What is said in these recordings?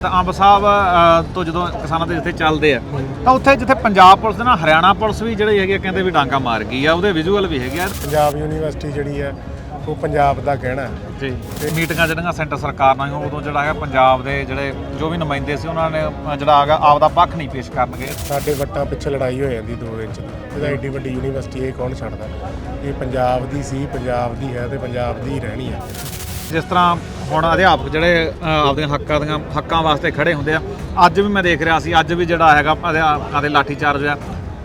ਤਾਂ ਅੰਬ ਸਾਹਿਬ ਅ, ਤੋਂ ਜਦੋਂ ਕਿਸਾਨਾਂ ਦੇ ਜਿੱਥੇ ਚੱਲਦੇ ਆ ਤਾਂ ਉੱਥੇ ਜਿੱਥੇ ਪੰਜਾਬ ਪੁਲਿਸ ਦੇ ਨਾਲ ਹਰਿਆਣਾ ਪੁਲਿਸ ਵੀ ਜਿਹੜੀ ਹੈਗੀ ਆ, ਕਹਿੰਦੇ ਵੀ ਡਾਂਗਾ ਮਾਰ ਗਈ ਆ ਉਹਦੇ ਵਿਜ਼ੂਅਲ ਵੀ ਹੈਗੇ ਆ। ਪੰਜਾਬ ਯੂਨੀਵਰਸਿਟੀ ਜਿਹੜੀ ਹੈ ਉਹ ਪੰਜਾਬ ਦਾ ਗਹਿਣਾ ਹੈ। ਜੀ ਤੇ ਮੀਟਿੰਗਾਂ ਜਿਹੜੀਆਂ ਸੈਂਟਰ ਸਰਕਾਰ ਨਾਲ ਹੋਈਆਂ, ਉਦੋਂ ਜਿਹੜਾ ਹੈਗਾ ਪੰਜਾਬ ਦੇ ਜਿਹੜੇ ਜੋ ਵੀ ਨੁਮਾਇੰਦੇ ਸੀ ਉਹਨਾਂ ਨੇ ਅ, ਜਿਹੜਾ ਹੈਗਾ ਆਪਦਾ ਪੱਖ ਨਹੀਂ ਪੇਸ਼ ਕਰਨਗੇ। ਸਾਡੇ ਵੱਟਾਂ ਪਿੱਛੇ ਲੜਾਈ ਹੋ ਜਾਂਦੀ 2 ਇੰਚ ਦੀ ਇਹਦਾ ਏਡੀ ਵੱਡੀ ਯੂਨੀਵਰਸਿਟੀ ਇਹ ਕੌਣ ਛੱਡਦਾ? ਇਹ ਪੰਜਾਬ ਦੀ ਸੀ ਪੰਜਾਬ ਦੀ ਹੈ ਤੇ ਪੰਜਾਬ ਦੀ ਹੀ ਰਹਿਣੀ ਹੈ। ਜਿਸ ਤਰ੍ਹਾਂ ਹੁਣ ਅਧਿਆਪਕ ਜਿਹੜੇ ਅ, ਆਪਦੀਆਂ ਹੱਕਾਂ ਦੀਆਂ ਹੱਕਾਂ ਵਾਸਤੇ ਖੜੇ ਹੁੰਦੇ ਆ। ਅੱਜ ਵੀ ਮੈਂ ਦੇਖ ਰਿਹਾ ਸੀ ਅੱਜ ਵੀ ਜਿਹੜਾ ਹੈਗਾ ਅਧਿਆਪਕਾਂ ਦੇ ਲਾਠੀ ਚਾਰਜ ਆ।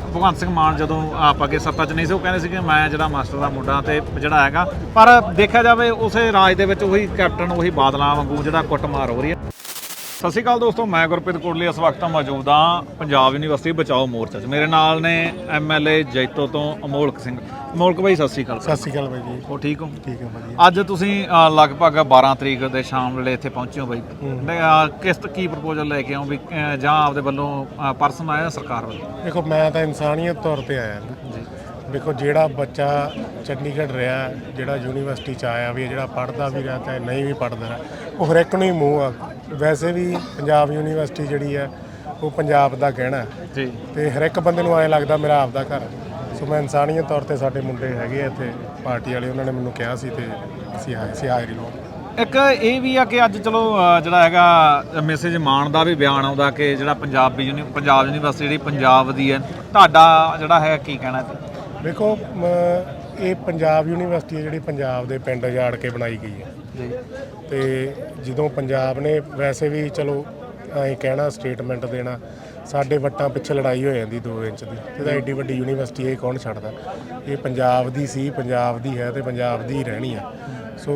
ਭਗਵੰਤ ਸਿੰਘ ਮਾਨ ਜਦੋਂ ਆਪ ਅੱਗੇ ਸੱਤਾ 'ਚ ਨਹੀਂ ਸੀ ਉਹ ਕਹਿੰਦੇ ਸੀ ਕਿ ਮੈਂ ਜਿਹੜਾ ਮਾਸਟਰ ਦਾ ਮੁੰਡਾ ਤੇ ਜਿਹੜਾ ਹੈਗਾ ਪਰ ਦੇਖਿਆ ਜਾਵੇ ਉਸੇ ਰਾਜ ਦੇ ਵਿੱਚ ਉਹੀ ਕੈਪਟਨ ਉਹੀ ਬਾਦਲਾਂ ਵਾਂਗੂ ਜਿਹੜਾ ਕੁੱਟਮਾਰ ਹੋ ਰਹੀ ਹੈ। ਸਤਿ ਸ਼੍ਰੀ ਅਕਾਲ ਦੋਸਤੋ ਮੈਂ ਗੁਰਪ੍ਰੀਤ ਕੋਟਲੀ ਇਸ ਵਕਤ ਮੌਜੂਦ ਹਾਂ ਪੰਜਾਬ ਯੂਨੀਵਰਸਿਟੀ ਬਚਾਓ ਮੋਰਚਾ 'ਚ। ਮੇਰੇ ਨਾਲ ਨੇ ਐਮਐਲਏ ਜੈਤੋ ਤੋਂ ਅਮੋਲਕ ਸਿੰਘ। ਅਮੋਲਕ ਭਾਈ ਸਤਿ ਸ਼੍ਰੀ ਅਕਾਲ ਸਤਿ ਸ਼੍ਰੀ ਅਕਾਲ ਬਾਈ ਜੀ। ਉਹ ਠੀਕ ਹੋ? ਠੀਕ ਹੈ ਵਧੀਆ ਅੱਜ ਤੁਸੀਂ ਅ, ਲਗਭਗ 12 ਤਰੀਕ ਦੇ ਸ਼ਾਮ ਵੇਲੇ ਇੱਥੇ ਪਹੁੰਚੇ ਹੋ ਬਾਈ ਤੇ, ਅ, ਕਿਸ ਤ- ਕੀ ਪ੍ਰਪੋਜ਼ਲ ਲੈ ਕੇ ਆਓ ਵੀ ਅ, ਜਾਂ ਆਪਦੇ ਵੱਲੋਂ ਪਰਸਨ ਆਇਆ ਸਰਕਾਰ ਵੱਲੋਂ? ਦੇਖੋ ਮੈਂ ਤਾਂ ਇਨਸਾਨੀਅਤ ਤੌਰ ਤੇ ਆਇਆ ਜੀ। ਦੇਖੋ ਜਿਹੜਾ ਬੱਚਾ ਚੰਡੀਗੜ੍ਹ ਰਿਹਾ ਜਿਹੜਾ ਯੂਨੀਵਰਸਿਟੀ ਚ ਆਇਆ ਵੀ ਹੈ, ਜਿਹੜਾ ਪੜ੍ਹਦਾ ਵੀ ਰਿਹਾ ਚਾਹੇ ਨਹੀਂ ਵੀ ਪੜ੍ਹਦਾ ਉਹ ਹਰ ਇੱਕ ਨੂੰ ਹੀ ਮੂੰਹ ਆ। ਵੈਸੇ ਵੀ ਪੰਜਾਬ ਯੂਨੀਵਰਸਿਟੀ ਜਿਹੜੀ ਹੈ ਉਹ ਪੰਜਾਬ ਦਾ ਗਹਿਣਾ। ਹੈ ਜੀ। ਤੇ ਹਰ ਇੱਕ ਬੰਦੇ ਨੂੰ ਐਂ ਲੱਗਦਾ ਮੇਰਾ ਆਪਦਾ ਘਰ ਹੈ। ਸੋ ਮੈਂ ਇਨਸਾਨੀਅਤ ਤੌਰ ਤੇ ਸਾਡੇ ਮੁੰਡੇ ਹੈਗੇ ਆ ਇੱਥੇ ਪਾਰਟੀ ਵਾਲੇ ਉਹਨਾਂ ਨੇ ਮੈਨੂੰ ਕਿਹਾ ਸੀ ਤੇ ਅਸੀਂ ਆਏ ਸੀ ਹਾਜ਼ਰੀ ਲਾਉਣ ਇੱਕ ਇਹ ਵੀ ਆ ਕਿ ਅੱਜ ਚਲੋ ਅ, ਜਿਹੜਾ ਹੈਗਾ ਮੈਸੇਜ ਮਾਨ ਦਾ ਵੀ ਬਿਆਨ ਆਉਂਦਾ ਕਿ ਜਿਹੜਾ ਪੰਜਾਬੀ ਯੂਨੀ ਪੰਜਾਬ ਯੂਨੀਵਰਸਿਟੀ ਜਿਹੜੀ ਪੰਜਾਬ ਦੀ ਹੈ ਤੁਹਾਡਾ ਜਿਹੜਾ ਹੈ ਕੀ ਕਹਿਣਾ ਹੈ ਦੇਖੋ ਮ, ਇਹ ਪੰਜਾਬ ਯੂਨੀਵਰਸਿਟੀ ਹੈ ਜਿਹੜੀ ਪੰਜਾਬ ਦੇ ਪਿੰਡ ਉਜਾੜ ਕੇ ਬਣਾਈ ਗਈ ਹੈ। ਜੀ। ਤੇ ਜਦੋਂ ਪੰਜਾਬ ਨੇ ਵੈਸੇ ਵੀ ਚਲੋ ਐਂ ਕਹਿਣਾ ਸਟੇਟਮੈਂਟ ਦੇਣਾ ਸਾਡੇ ਵੱਟਾਂ ਪਿੱਛੇ ਲੜਾਈ ਹੋ ਜਾਂਦੀ 2 ਇੰਚ ਦੀ। ਇਹ ਤਾਂ ਐਡੀ ਵੱਡੀ ਯੂਨੀਵਰਸਿਟੀ ਇਹ ਕੌਣ ਛੱਡਦਾ? ਇਹ ਪੰਜਾਬ ਦੀ ਸੀ, ਪੰਜਾਬ ਦੀ ਹੈ ਤੇ ਪੰਜਾਬ ਦੀ ਹੀ ਰਹਿਣੀ ਆ। ਸੋ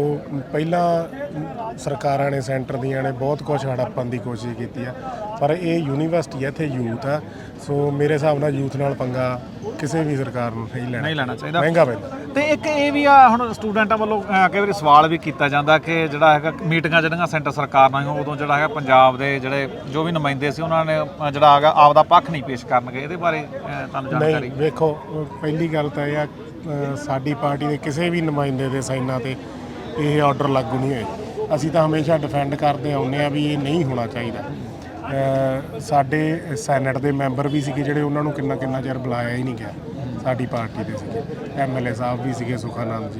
ਪਹਿਲਾਂ ਸਰਕਾਰਾਂ ਨੇ ਸੈਂਟਰ ਦੀਆਂ ਨੇ ਬਹੁਤ ਕੁਝ ਹੜੱਪਣ ਦੀ ਕੋਸ਼ਿਸ਼ ਕੀਤੀ ਆ। ਪਰ ਇਹ ਯੂਨੀਵਰਸਿਟੀ ਹੈ ਇੱਥੇ ਯੂਥ ਆ। ਸੋ ਮੇਰੇ ਹਿਸਾਬ ਨਾਲ ਯੂਥ ਨਾਲ ਪੰਗਾ ਕਿਸੇ ਵੀ ਸਰਕਾਰ ਨੂੰ ਨਹੀਂ ਲੈਣਾ। ਨਹੀਂ ਲੈਣਾ ਚਾਹੀਦਾ। ਮਹਿੰਗਾ ਪੈਂਦਾ। ਤੇ ਇੱਕ ਇਹ ਵੀ ਆ ਹੁਣ ਸਟੂਡੈਂਟਾਂ ਵੱਲੋਂ ਕਈ ਵਾਰੀ ਸਵਾਲ ਵੀ ਕੀਤਾ ਜਾਂਦਾ ਕਿ ਜਿਹੜਾ ਹੈਗਾ ਮੀਟਿੰਗਾਂ ਜਿਹੜੀਆਂ ਸੈਂਟਰ ਸਰਕਾਰ ਨਾਲ ਉਦੋਂ ਜਿਹੜਾ ਹੈਗਾ ਪੰਜਾਬ ਦੇ ਜਿਹੜੇ ਜੋ ਵੀ ਨੁਮਾਇੰਦੇ ਸੀ ਉਹਨਾਂ ਨੇ ਜਿਹੜਾ ਹੈਗਾ ਆਪਦਾ ਪੱਖ ਨਹੀਂ ਪੇਸ਼ ਕਰਨਗੇ। ਇਹਦੇ ਬਾਰੇ ਤੁਹਾਨੂੰ ਜਾਣਕਾਰੀ ਨਹੀਂ ਵੇਖੋ ਪਹਿਲੀ ਗੱਲ ਤਾਂ ਇਹ ਆ ਸਾਡੀ ਪਾਰਟੀ ਦੇ ਕਿਸੇ ਵੀ ਨੁਮਾਇੰਦੇ ਦੇ ਸਾਈਨਾਂ ਤੇ ਇਹ ਆਰਡਰ ਲਾਗੂ ਨਹੀਂ ਹੋਏ ਅਸੀਂ ਤਾਂ ਹਮੇਸ਼ਾ ਡਿਫੈਂਡ ਕਰਦੇ ਆਉਂਦੇ ਆ ਵੀ ਇਹ ਨਹੀਂ ਹੋਣਾ ਚਾਹੀਦਾ। ਸਾਡੇ ਸੈਨੇਟ ਦੇ ਮੈਂਬਰ ਵੀ ਸੀਗੇ ਜਿਹੜੇ ਉਹਨਾਂ ਨੂੰ ਕਿੰਨਾ ਕਿੰਨਾ ਚਿਰ ਬੁਲਾਇਆ ਹੀ ਨਹੀਂ ਗਿਆ। ਸਾਡੀ ਪਾਰਟੀ ਦੇ ਸੀਗੇ। ਐਮਐਲਏ ਸਾਹਿਬ ਵੀ ਸੀਗੇ ਸੁਖਾਨੰਦ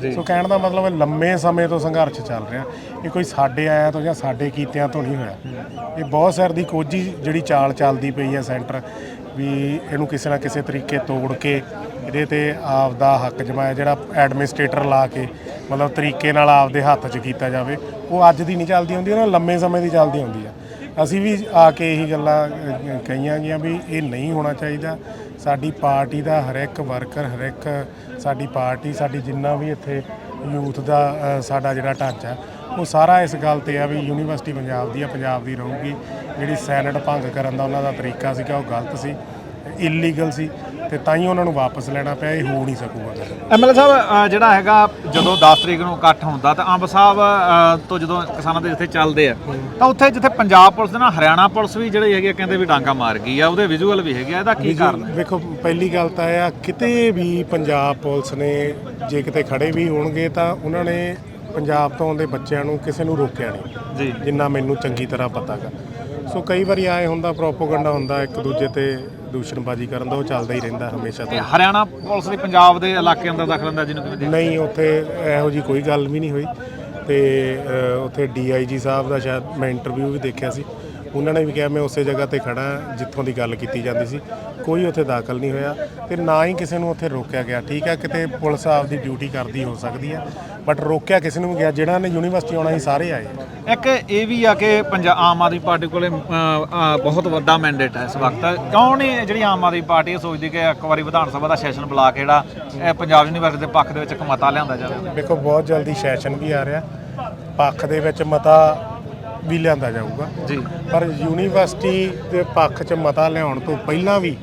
ਜੀ ਸੋ ਕਹਿਣ ਦਾ ਮਤਲਬ ਹੈ ਲੰਮੇ ਸਮੇਂ ਤੋਂ ਸੰਘਰਸ਼ ਚੱਲ ਰਿਹਾ। ਇਹ ਕੋਈ ਸਾਡੇ ਆਇਆ ਤੋਂ ਜਾਂ ਸਾਡੇ ਕੀਤਿਆਂ ਤੋਂ ਨਹੀਂ ਹੋਇਆ। ਇਹ ਬਹੁਤ ਸਿਰ ਦੀ ਕੋਝੀ ਜਿਹੜੀ ਚਾਲ ਚੱਲਦੀ ਪਈ ਹੈ ਸੈਂਟਰ। ਵੀ ਇਹਨੂੰ ਕਿਸੇ ਨਾ ਕਿਸੇ ਤਰੀਕੇ ਤੋੜ ਕੇ ਇਹਦੇ ਤੇ ਆਪ ਦਾ ਹੱਕ ਜਮਾਇਆ, ਜਿਹੜਾ ਐਡਮਿਨਿਸਟ੍ਰੇਟਰ ਲਾ ਕੇ ਮਤਲਬ ਤਰੀਕੇ ਨਾਲ ਆਪਦੇ ਹੱਥ 'ਚ ਕੀਤਾ ਜਾਵੇ। ਉਹ ਅੱਜ ਦੀ ਨਹੀਂ ਚੱਲਦੀ ਹੁੰਦੀ, ਉਹਨਾਂ ਲੰਮੇ ਸਮੇਂ ਦੀ ਚੱਲਦੀ ਹੁੰਦੀ ਆ। ਅਸੀਂ ਵੀ ਆ ਕੇ ਇਹੀ ਗੱਲਾਂ ਕਹੀਆਂ ਗਈਆਂ ਵੀ ਇਹ ਨਹੀਂ ਹੋਣਾ ਚਾਹੀਦਾ। ਸਾਡੀ ਪਾਰਟੀ ਦਾ ਹਰ ਇੱਕ ਵਰਕਰ, ਹਰ ਇੱਕ ਸਾਡੀ ਪਾਰਟੀ, ਸਾਡੀ ਜਿੰਨਾ ਵੀ ਇੱਥੇ ਯੂਥ ਦਾ ਸਾਡਾ ਜਿਹੜਾ ਢਾਂਚਾ ਉਹ ਸਾਰਾ ਇਸ ਗੱਲ ਤੇ ਆ ਵੀ ਯੂਨੀਵਰਸਿਟੀ ਪੰਜਾਬ ਦੀ ਆ ਪੰਜਾਬ ਦੀ ਰਹੂਗੀ। ਜਿਹੜੀ ਸੈਨੇਟ ਭੰਗ ਕਰਨ ਦਾ ਉਹਨਾਂ ਦਾ ਤਰੀਕਾ ਸੀਗਾ ਉਹ ਗਲਤ ਸੀ ਇਲੀਗਲ ਸੀ ਤੇ ਤਾਂ ਹੀ ਉਹਨਾਂ ਨੂੰ ਵਾਪਸ ਲੈਣਾ ਪਿਆ ਇਹ ਹੋ ਨਹੀਂ ਸਕੂਗਾ। ਐਮਐਲਏ ਸਾਹਿਬ ਜਿਹੜਾ ਹੈਗਾ ਜਦੋਂ 10 ਤਰੀਕ ਨੂੰ ਇਕੱਠ ਹੁੰਦਾ ਤਾਂ ਅੰਬ ਸਾਹਿਬ ਤੋਂ ਜਦੋਂ ਕਿਸਾਨਾਂ ਦੇ ਜਿੱਥੇ ਚੱਲਦੇ ਆ ਤਾਂ ਉੱਥੇ ਜਿੱਥੇ ਪੰਜਾਬ ਪੁਲਿਸ ਦੇ ਨਾਲ ਹਰਿਆਣਾ ਪੁਲਿਸ ਵੀ ਜਿਹੜੀ ਹੈਗੀ ਆ, ਕਹਿੰਦੇ ਵੀ ਡਾਂਗਾ ਮਾਰ ਗਈ ਆ ਉਹਦੇ ਵਿਜ਼ੂਅਲ ਵੀ ਹੈਗੇ ਆ ਇਹਦਾ ਕੀ ਕਾਰਨ ਹੈ ਵੇਖੋ ਪਹਿਲੀ ਗੱਲ ਤਾਂ ਇਹ ਆ ਕਿਤੇ ਵੀ ਪੰਜਾਬ ਪੁਲਿਸ ਨੇ ਜੇ ਕਿਤੇ ਖੜੇ ਵੀ ਹੋਣਗੇ ਤਾਂ ਉਹਨਾਂ ਨੇ ਪੰਜਾਬ ਤੋਂ ਆਉਂਦੇ ਬੱਚਿਆਂ ਨੂੰ ਕਿਸੇ ਨੂੰ ਰੋਕਿਆ ਨਹੀਂ। ਜੀ। ਜਿੰਨਾ ਮੈਨੂੰ ਚੰਗੀ ਤਰ੍ਹਾਂ ਪਤਾ ਗਾ। ਸੋ ਕਈ ਵਾਰੀ ਆਏ ਹੁੰਦਾ ਪ੍ਰੋਪਗੈਂਡਾ ਹੁੰਦਾ ਇੱਕ ਦੂਜੇ ਤੇ ਦੂਸ਼ਣਬਾਜ਼ੀ ਕਰਨ ਦਾ ਉਹ ਚੱਲਦਾ ਹੀ ਰਹਿੰਦਾ ਹਮੇਸ਼ਾ ਤੇ। ਹਰਿਆਣਾ ਪੁਲਿਸ ਵੀ ਪੰਜਾਬ ਦੇ ਇਲਾਕੇ ਅੰਦਰ ਦਖਲ ਅੰਦਾਜ਼ੀ ਨੂੰ ਕਿਵੇਂ ਦੇਖਦੇ ਨਹੀਂ ਉੱਥੇ ਇਹੋ ਜੀ ਕੋਈ ਗੱਲ ਵੀ ਨਹੀਂ ਹੋਈ। ਤੇ ਉੱਥੇ ਡੀਆਈਜੀ ਸਾਹਿਬ ਦਾ ਸ਼ਾਇਦ ਮੈਂ ਇੰਟਰਵਿਊ ਵੀ ਦੇਖਿਆ ਸੀ। ਉਹਨਾਂ ਨੇ ਵੀ ਕਿਹਾ ਮੈਂ ਉਸੇ ਜਗ੍ਹਾ ਤੇ ਖੜਾ ਜਿੱਥੋਂ ਦੀ ਗੱਲ ਕੀਤੀ ਜਾਂਦੀ ਸੀ। ਕੋਈ ਉੱਥੇ ਦਾਖਲ ਨਹੀਂ ਹੋਇਆ ਤੇ ਨਾ ਹੀ ਕਿਸੇ ਨੂੰ ਉੱਥੇ ਰੋਕਿਆ ਗਿਆ। ਠੀਕ ਹੈ ਕਿਤੇ ਪੁਲਿਸ ਆਪਦੀ ਡਿਊਟੀ ਕਰਦੀ ਹੋ ਸਕਦੀ ਹੈ ਬਟ ਰੋਕਿਆ ਕਿਸੇ ਨੂੰ ਵੀ ਗਿਆ। ਜਿਹੜਾ ਨੇ ਯੂਨੀਵਰਸਿਟੀ ਆਉਣਾ ਸੀ ਸਾਰੇ ਆਏ। ਇੱਕ ਇਹ ਵੀ ਆ ਕਿ ਪੰਜਾਬ ਆਮ ਆਦਮੀ ਪਾਰਟੀ ਕੋਲੇ ਬਹੁਤ ਵੱਡਾ ਮੈਂਡੇਟ ਹੈ ਇਸ ਵਕਤ। ਕਿਉਂ ਨਹੀਂ ਜਿਹੜੀ ਆਮ ਆਦਮੀ ਪਾਰਟੀ ਸੋਚਦੀ ਕਿ ਇੱਕ ਵਾਰੀ ਵਿਧਾਨ ਸਭਾ ਦਾ ਸੈਸ਼ਨ ਬੁਲਾ ਕੇ ਜਿਹੜਾ ਇਹ ਪੰਜਾਬ ਯੂਨੀਵਰਸਿਟੀ ਦੇ ਪੱਖ ਦੇ ਵਿੱਚ ਇੱਕ ਮਤਾ ਲਿਆਂਦਾ ਜਾਵੇ? ਵੇਖੋ ਬਹੁਤ ਜਲਦੀ ਸੈਸ਼ਨ ਵੀ ਆ ਰਿਹਾ। ਪੱਖ ਦੇ ਵਿੱਚ ਮਤਾ ਵੀ ਲਿਆਂਦਾ ਜਾਊਗਾ। ਜੀ। ਪਰ ਯੂਨੀਵਰਸਿਟੀ ਦੇ ਪੱਖ 'ਚ ਮਤਾ ਲਿਆਉਣ ਤੋਂ ਪਹਿਲਾਂ ਵੀ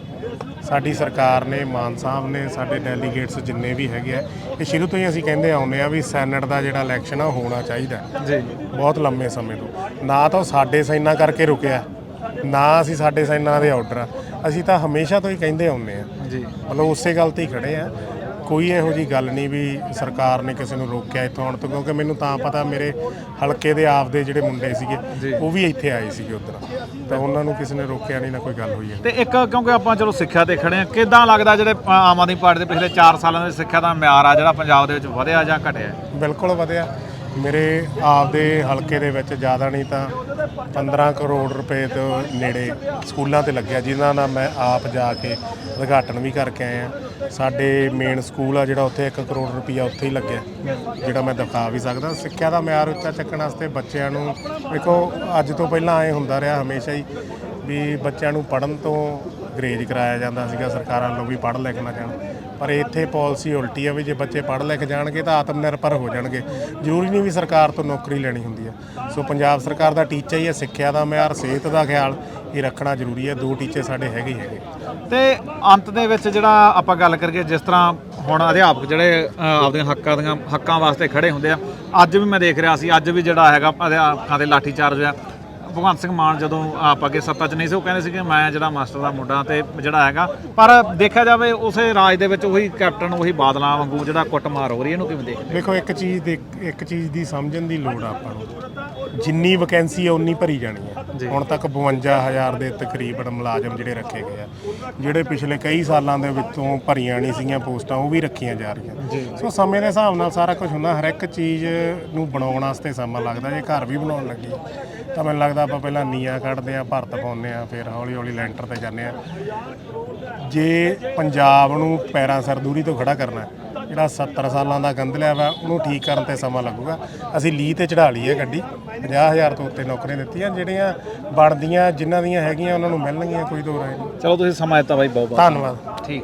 ਸਾਡੀ ਸਰਕਾਰ ਨੇ ਮਾਨ ਸਾਹਿਬ ਨੇ ਸਾਡੇ ਡੈਲੀਗੇਟਸ ਜਿੰਨੇ ਵੀ ਹੈਗੇ ਆ ਇਹ ਸ਼ੁਰੂ ਤੋਂ ਹੀ ਅਸੀਂ ਕਹਿੰਦੇ ਆਉਂਦੇ ਆ ਵੀ ਸੈਨੇਟ ਦਾ ਜਿਹੜਾ ਇਲੈਕਸ਼ਨ ਆ ਹੋਣਾ ਚਾਹੀਦਾ ਜੀ। ਬਹੁਤ ਲੰਮੇ ਸਮੇਂ ਤੋਂ। ਨਾ ਤਾਂ ਸਾਡੇ ਸਾਈਨਾਂ ਕਰਕੇ ਰੁਕਿਆ ਨਾ ਅਸੀਂ ਸਾਡੇ ਸਾਈਨਾਂ ਦੇ ਆਰਡਰ ਆ। ਅਸੀਂ ਤਾਂ ਹਮੇਸ਼ਾ ਤੋਂ ਹੀ ਕਹਿੰਦੇ ਆਉਂਦੇ ਆ ਜੀ। ਮਤਲਬ ਉਸੇ ਗੱਲ ਤੇ ਹੀ ਖੜੇ ਆ ਕੋਈ ਇਹੋ ਜੀ ਗੱਲ ਨਹੀਂ ਵੀ ਸਰਕਾਰ ਨੇ ਕਿਸੇ ਨੂੰ ਰੋਕਿਆ ਇੱਥੋਂ ਆਉਣ ਤੋਂ ਕਿਉਂਕਿ ਮੈਨੂੰ ਤਾਂ ਪਤਾ ਮੇਰੇ ਹਲਕੇ ਦੇ ਆਪਦੇ ਜਿਹੜੇ ਮੁੰਡੇ ਸੀਗੇ ਉਹ ਵੀ ਇੱਥੇ ਆਏ ਸੀਗੇ ਉਧਰ। ਤਾਂ ਉਹਨਾਂ ਨੂੰ ਕਿਸੇ ਨੇ ਰੋਕਿਆ ਨਹੀਂ ਨਾ ਕੋਈ ਗੱਲ ਹੋਈ ਹੈ। ਤੇ ਇੱਕ ਕਿਉਂਕਿ ਆਪਾਂ ਚਲੋ ਸਿੱਖਿਆ ਤੇ ਖੜੇ ਆ ਕਿਦਾਂ ਲੱਗਦਾ ਜਿਹੜੇ ਆਮ ਆਦਮੀ ਪਾਰਟੀ ਦੇ ਪਿਛਲੇ 4 ਸਾਲਾਂ ਦੇ ਸਿੱਖਿਆ ਦਾ ਮਿਆਰ ਆ ਜਿਹੜਾ ਪੰਜਾਬ ਦੇ ਵਿੱਚ ਵਧਿਆ ਜਾਂ ਘਟਿਆ? ਬਿਲਕੁਲ ਵਧਿਆ। ਮੇਰੇ ਆਪਦੇ ਹਲਕੇ ਦੇ ਵਿੱਚ ਜ਼ਿਆਦਾ ਨਹੀਂ ਤਾਂ 15 ਕਰੋੜ ਰੁਪਏ ਤੋਂ ਨੇੜੇ ਸਕੂਲਾਂ ਤੇ ਲੱਗਿਆ, ਜਿਨ੍ਹਾਂ ਨਾਲ ਮੈਂ ਆਪ ਜਾ ਕੇ ਉਦਘਾਟਨ ਵੀ ਕਰਕੇ ਆਇਆ। ਸਾਡੇ ਮੇਨ ਸਕੂਲ ਆ ਜਿਹੜਾ ਉੱਥੇ 1 ਕਰੋੜ ਰੁਪਈਆ ਉੱਥੇ ਹੀ ਲੱਗਿਆ, ਜਿਹੜਾ ਮੈਂ ਦਿਖਾ ਵੀ ਸਕਦਾ। ਸਿੱਖਿਆ ਦਾ ਮਿਆਰ ਉੱਚਾ ਚੱਕਣ ਵਾਸਤੇ ਬੱਚਿਆਂ ਨੂੰ ਦੇਖੋ, ਅੱਜ ਤੋਂ ਪਹਿਲਾਂ ਐ ਹੁੰਦਾ ਰਿਹਾ ਹਮੇਸ਼ਾ ਹੀ ਵੀ ਬੱਚਿਆਂ ਨੂੰ ਪੜਨ ਤੋਂ ਗਰੇਜ ਕਰਾਇਆ ਜਾਂਦਾ ਸੀਗਾ ਸਰਕਾਰਾਂ ਵੱਲੋਂ ਵੀ ਪੜ੍ਹ ਲਿਖ ਨਾ ਜਾਣ। ਪਰ ਇੱਥੇ ਪਾਲਿਸੀ ਉਲਟੀ ਆ ਵੀ ਜੇ ਬੱਚੇ ਪੜ੍ਹ ਲਿਖ ਜਾਣਗੇ ਤਾਂ ਆਤਮ ਨਿਰਭਰ ਹੋ ਜਾਣਗੇ। ਜ਼ਰੂਰੀ ਨਹੀਂ ਵੀ ਸਰਕਾਰ ਤੋਂ ਨੌਕਰੀ ਲੈਣੀ ਹੁੰਦੀ ਆ। ਸੋ ਪੰਜਾਬ ਸਰਕਾਰ ਦਾ ਟੀਚਾ ਹੀ ਹੈ ਸਿੱਖਿਆ ਦਾ ਮਿਆਰ, ਸਿਹਤ ਦਾ ਖਿਆਲ, ਇਹ ਰੱਖਣਾ ਜ਼ਰੂਰੀ ਹੈ ਦੋ ਟੀਚੇ ਸਾਡੇ ਹੈਗੇ ਹੀ ਹੈਗੇ। ਤੇ ਅੰਤ ਦੇ ਵਿੱਚ ਜਿਹੜਾ ਆਪਾਂ ਗੱਲ ਕਰੀਏ, ਜਿਸ ਤਰ੍ਹਾਂ ਹੁਣ ਅਧਿਆਪਕ ਜਿਹੜੇ ਆਪਦੇ ਹੱਕਾਂ ਦੀਆਂ, ਹੱਕਾਂ ਵਾਸਤੇ ਖੜੇ ਹੁੰਦੇ ਆ, ਅੱਜ ਵੀ ਮੈਂ ਦੇਖ ਰਿਹਾ ਸੀ, ਅੱਜ ਵੀ ਜਿਹੜਾ ਹੈਗਾ ਅਧਿਆਪਕਾਂ ਦੇ ਲਾਠੀਚਾਰਜ ਆ। ਭਗਵੰਤ ਸਿੰਘ ਮਾਨ ਜਦੋਂ ਆਪ ਅੱਗੇ ਸੱਤਾ 'ਚ ਨਹੀਂ ਸੀ ਉਹ ਕਹਿੰਦੇ ਸੀ ਕਿ ਮੈਂ ਜਿਹੜਾ ਮਾਸਟਰ ਦਾ ਮੁੰਡਾ ਤੇ ਜਿਹੜਾ ਹੈਗਾ ਪਰ ਦੇਖਿਆ ਜਾਵੇ ਉਸੇ ਰਾਜ ਦੇ ਵਿੱਚ ਉਹੀ ਕੈਪਟਨ ਉਹੀ ਬਾਦਲਾਂ ਵਾਂਗੂ ਜਿਹੜਾ ਕੁੱਟਮਾਰ ਹੋ ਰਹੀ ਇਹਨੂੰ ਕਿਵੇਂ ਦੇਖਦੇ ਦੇਖੋ ਇੱਕ ਚੀਜ਼ ਦੇ ਇੱਕ ਚੀਜ਼ ਦੀ ਸਮਝਣ ਦੀ ਲੋੜ ਆ ਆਪਾਂ ਨੂੰ। ਜਿੰਨੀ ਵੈਕੈਂਸੀ ਹੈ ਉਨੀ ਭਰੀ ਜਾਣੀ ਹੈ ਹੁਣ ਤੱਕ 52000 ਦੇ ਤਕਰੀਬਨ ਮੁਲਾਜ਼ਮ ਜਿਹੜੇ ਰੱਖੇ ਗਏ ਆ ਜਿਹੜੇ ਪਿਛਲੇ ਕਈ ਸਾਲਾਂ ਦੇ ਵਿੱਚੋਂ ਭਰੀਆਂ ਨਹੀਂ ਸੀਗੀਆਂ ਪੋਸਟਾਂ ਉਹ ਵੀ ਰੱਖੀਆਂ ਜਾ ਰਹੀਆਂ। ਸੋ ਸਮੇਂ ਦੇ ਹਿਸਾਬ ਨਾਲ ਸਾਰਾ ਕੁਝ ਹੁੰਦਾ ਹਰ ਇੱਕ ਚੀਜ਼ ਨੂੰ ਬਣਾਉਣ ਵਾਸਤੇ ਸਮਾਂ ਲੱਗਦਾ ਜੇ ਘਰ ਵੀ ਬਣਾਉਣ ਲੱਗੀ। ਤਾਂ ਮੈਨੂੰ ਲੱਗਦਾ ਆਪਾਂ ਪਹਿਲਾਂ ਨੀਆਂ ਕੱਢਦੇ ਆ ਭਰਤ ਪਾਉਂਦੇ ਆ ਫਿਰ ਹੌਲੀ ਹੌਲੀ ਲੈਂਟਰ ਤੇ ਜਾਂਦੇ ਆ ਜੇ ਪੰਜਾਬ ਨੂੰ ਪੈਰਾਂ ਸਿਰ ਦੂਰੀ ਤੋਂ ਖੜਾ ਕਰਨਾ ਜਿਹੜਾ 70 ਸਾਲਾਂ ਦਾ ਗੰਦਲਿਆ ਵਾ ਉਹਨੂੰ ਠੀਕ ਕਰਨ ਤੇ ਸਮਾਂ ਲੱਗੂਗਾ। ਅਸੀਂ ਲੀ ਤੇ ਚੜਾ ਲਈ ਹੈ ਗੱਡੀ 50000 ਤੋਂ ਉੱਤੇ ਨੌਕਰੀਆਂ ਦਿੱਤੀਆਂ ਜਿਹੜੀਆਂ ਬਣਦੀਆਂ ਜਿਨ੍ਹਾਂ ਦੀਆਂ ਹੈਗੀਆਂ ਉਹਨਾਂ ਨੂੰ ਮਿਲਣਗੀਆਂ ਕੋਈ ਦੋ ਰਾਏ ਨਹੀਂ। ਚਲੋ ਤੁਸੀਂ ਸਮਾਂ ਦਿੱਤਾ ਬਾਈ ਬਹੁਤ ਬਹੁਤ ਧੰਨਵਾਦ। ਠੀਕ।